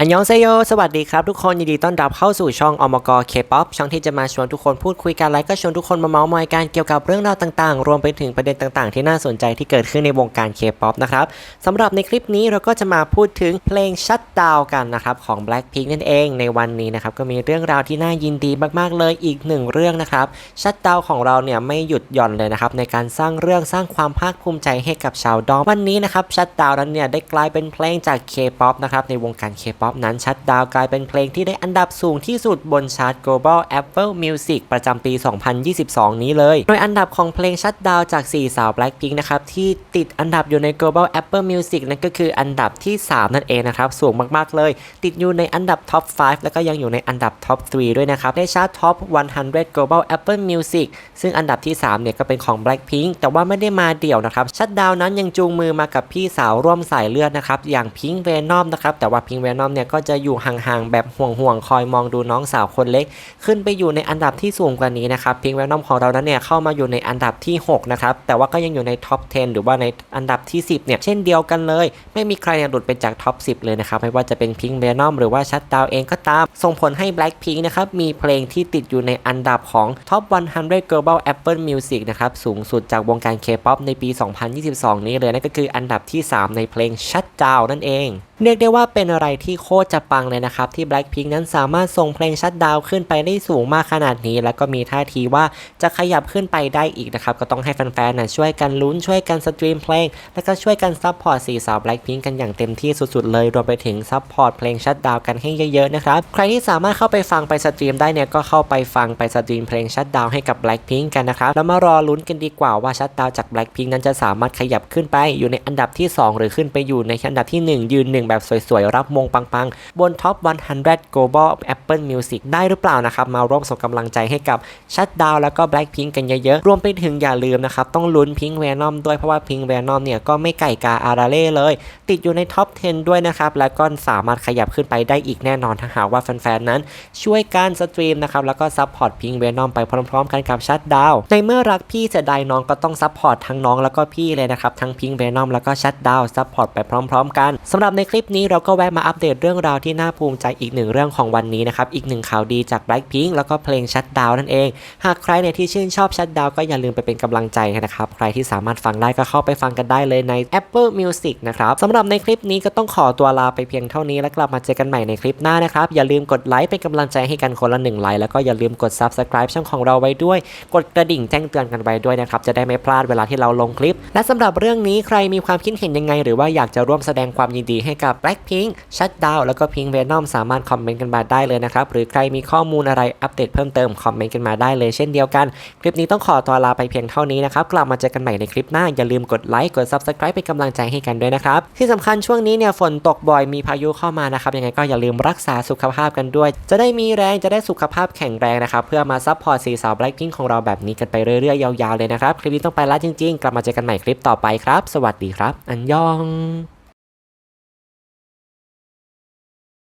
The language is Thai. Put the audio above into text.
อันยองเซโย สวัสดีครับทุกคนยินดีต้อนรับเข้าสู่ช่องอมกเคป๊อปช่องที่จะมาชวนทุกคนพูดคุยกันและก็ชวนทุกคนมาเมาส์มอยกันเกี่ยวกับเรื่องราวต่างๆ รวมไปถึงประเด็นต่างๆ ที่น่าสนใจที่เกิดขึ้นในวงการเคป๊อปนะครับสำหรับในคลิปนี้เราก็จะมาพูดถึงเพลงชัดดาวกันนะครับของ Blackpink นั่นเองในวันนี้นะครับก็มีเรื่องราวที่น่ายินดีมากๆเลยอีกหนึ่งเรื่องนะครับชัดดาวของเราเนี่ยไม่หยุดหย่อนเลยนะครับในการสร้างเรื่องสร้างความภาคภูมิใจให้กับชาวดอมวันนี้นะครับชัดดาวนั้นเนี่ยได้กลายเป็นเพลงจาก K-POP นะครับในวงการ K-POP นั้นชัดดาวกลายเป็นเพลงที่ได้อันดับสูงที่สุดบนชาร์ต Global Apple Music ประจำปี 2022 นี้เลย โดยอันดับของเพลงชัดดาวจาก 4 สาว Blackpink นะครับ ที่ติดอันดับอยู่ใน Global Apple Music นั่นก็คืออันดับที่ 3 นั่นเองนะครับ สูงมากๆเลย ติดอยู่ในอันดับ Top 5 แล้วก็ยังอยู่ในอันดับ Top 3 ด้วยนะครับ ในชาร์ต Top 100 Global Apple Music ซึ่งอันดับที่ 3 เนี่ยก็เป็นของ Blackpink แต่ว่าไม่ได้มาเดี่ยวนะครับชัดดาวนั้นยังจูงมือมากับพี่สาวร่วมสายเลือดนะครับอย่างพิงเวนอมนะครับแต่ว่าพิงเวนอมเนี่ยก็จะอยู่ห่างๆแบบห่วงๆคอยมองดูน้องสาวคนเล็ก ขึ้นไปอยู่ในอันดับที่สูงกว่านี้นะครับพิงเวนอมของเรานั้นเนี่ยเข้ามาอยู่ในอันดับที่6นะครับแต่ว่าก็ยังอยู่ในท็อป 10 หรือว่าในอันดับที่ 10เนี่ยเช่นเดียวกันเลย ไม่มีใครหลุดไปจากท็อป 10 เลยนะครับไม่ว่าจะเป็นพิงเวนอมหรือว่าชัดดาวเองก็ตาม ส่งผลให้ Blackpink นะครับมีเพลงที่ติดอยู่ในอันดับของ Top 100 Global Apple Music นะครับสูงสุดจากวงการ K-POP ในปี 2022 นี้เลยนั่นก็คืออันดับที่ 3 ในเพลง Shut Down นั่นเอง เรียกได้ว่าเป็นอะไรที่โคตรจะปังเลยนะครับ ที่ Blackpink นั้นสามารถส่งเพลง Shut Down ขึ้นไปได้สูงมากขนาดนี้ แล้วก็มีท่าทีว่าจะขยับขึ้นไปได้อีกนะครับ ก็ต้องให้แฟนๆนะช่วยกันลุ้นช่วยกันสตรีมเพลง แล้วก็ช่วยกันซัพพอร์ตสี่สาว Blackpink กันอย่างเต็มที่สุดๆ เลยรวมไปถึงซัพพอร์ตเพลง Shut Down กันให้เยอะๆนะครับใครที่สามารถเข้าไปฟังไปสตรีมได้เนี่ยก็เข้าไปฟังไปสตรีมเพลง Shut Down ให้กับ Blackpink กันนะครับแล้วมารอลุ้นกันดีกว่าว่า Shut Down จาก Blackpink นั้นจะสามารถขยับขึ้นไปอยู่ในอันดับที่ 2 หรือขึ้นไปอยู่ในอันดับที่ 1 ยืนหนึ่งแบบสวยๆ รับมงปังๆ บน Top 100 Global Apple Music ได้หรือเปล่านะครับ มาร่วมส่งกำลังใจให้กับ Shut Down แล้วก็ Blackpink กันเยอะๆ รวมไปถึงอย่าลืมนะครับ ต้องลุ้น Pink Venom ด้วยเพราะว่า Pink Venom เนี่ยก็ไม่ไก่กาอาราเล่เลย ติดอยู่ใน Top 10 ด้วยนะครับ แล้วก็สามารถขยับขึ้นไปได้อีกแน่นอนถ้าหากว่าแฟนๆนั้น ช่วยการสตรีมนะครับแล้วก็ซัพพอร์ต Pink Venom ไปพร้อมๆ กันกับ Shut Down ในเมื่อรักพี่เสียดายน้องก็ต้องซัพพอร์ตทั้งน้องแล้วก็พี่เลยนะครับทั้ง Pink Venom แล้วก็ Shut Down ซัพพอร์ตไปพร้อม ๆ กันสำหรับในคลิปลิปนี้เราก็แวะมาอัปเดตเรื่องราวที่น่าภูมิใจอีกหนึ่งเรื่องของวันนี้นะครับ อีกหนึ่งข่าวดีจาก Blackpink แล้วก็เพลง Shut Down นั่นเอง หากใครเนี่ยที่ชื่นชอบ Shut Down ก็อย่าลืมไปเป็นกำลังใจนะครับ ใครที่สามารถฟังได้ก็เข้าไปฟังกันได้เลยใน Apple Music นะครับสำหรับในคลิปนี้ก็ต้องขอตัวลาไปเพียงเท่านี้ แล้วกลับมาเจอกันใหม่ในคลิปหน้านะครับ อย่าลืมกดไลค์เป็นกำลังใจให้กันคนละหนึ่งไลค์แล้วก็อย่าลืมกด Subscribe ช่องของเราไว้ด้วย กดกระดิ่งแจ้งเตือนกันไว้ด้วยนะครับจะได้ไม่พลาดเวลาที่เราลงคลิป และสำหรับเรื่องนี้ใครมีความคิดเห็นยังไง หรือว่าอยากจะร่วมแสดงความยินดีให้กับ Blackpink Shut Down แล้วก็ Pink Venom สามารถคอมเมนต์กันมาได้เลยนะครับ หรือใครมีข้อมูลอะไรอัปเดตเพิ่มเติมคอมเมนต์กันมาได้เลยเช่นเดียวกัน คลิปนี้ต้องขอตัวลาไปเพียงเท่านี้นะครับ กลับมาเจอกันใหม่ในคลิปหน้า อย่าลืมกดไลค์กด Subscribe เป็นกำลังใจให้กันด้วยนะครับ ที่สำคัญช่วงนี้เนี่ยฝนตกบ่อยมีพายุเข้ามานะครับยังไงก็อย่าลืมรักษาสุขภาพกันด้วย จะได้มีแรงจะได้สุขภาพแข็งแรงนะครับเพื่อมาซัพพอร์ตสีสาว Blackpink ของเราแบบนี้กันไปเรื่อยๆยาวๆเลยนะครับคลิปนี้ต้องไปแล้วจริง ๆ กลับมาเจอกันใหม่คลิปต่อไปครับ สวัสดีครับ อันยอง